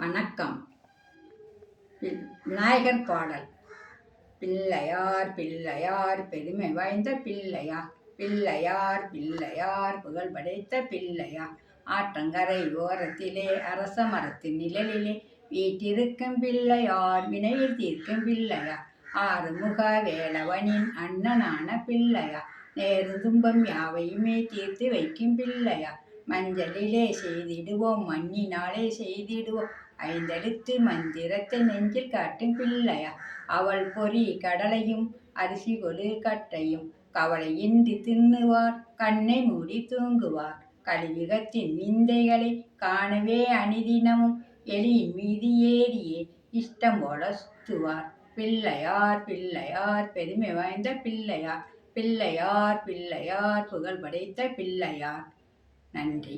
வணக்கம். விநாயகர் பாடல். பிள்ளையார் பிள்ளையார் பெருமை வாய்ந்த பிள்ளையார் பிள்ளையார் பிள்ளையார் புகழ் படைத்த பிள்ளையார். ஆற்றங்கரை ஓரத்திலே அரச மரத்தின் நிழலிலே வீட்டிருக்கும் பிள்ளையார் வினையில் தீர்க்கும் பிள்ளையார். ஆறுமுக வேளவனின் அண்ணனான பிள்ளையார் நேரு துன்பம் யாவையுமே தீர்த்து வைக்கும் பிள்ளையார். மஞ்சளிலே செய்திடுவோம் மண்ணினாலே செய்திடுவோம். ஐந்தெழுத்து மந்திரத்தை நெஞ்சில் காட்டும் பிள்ளையா. அவள் பொறி கடலையும் அரிசி கொடு கட்டையும் கவலையின்றி தின்னுவார் கண்ணை மூடி தூங்குவார். கலியுகத்தின் விந்தைகளை காணவே அணிதினமும் எலியின் மீது ஏறியே இஷ்டம் போல சுத்துவார். பிள்ளையார் பிள்ளையார் பெருமை வாய்ந்த பிள்ளையார். பிள்ளையார் பிள்ளையார் புகழ் படைத்த பிள்ளையார். நன்றி.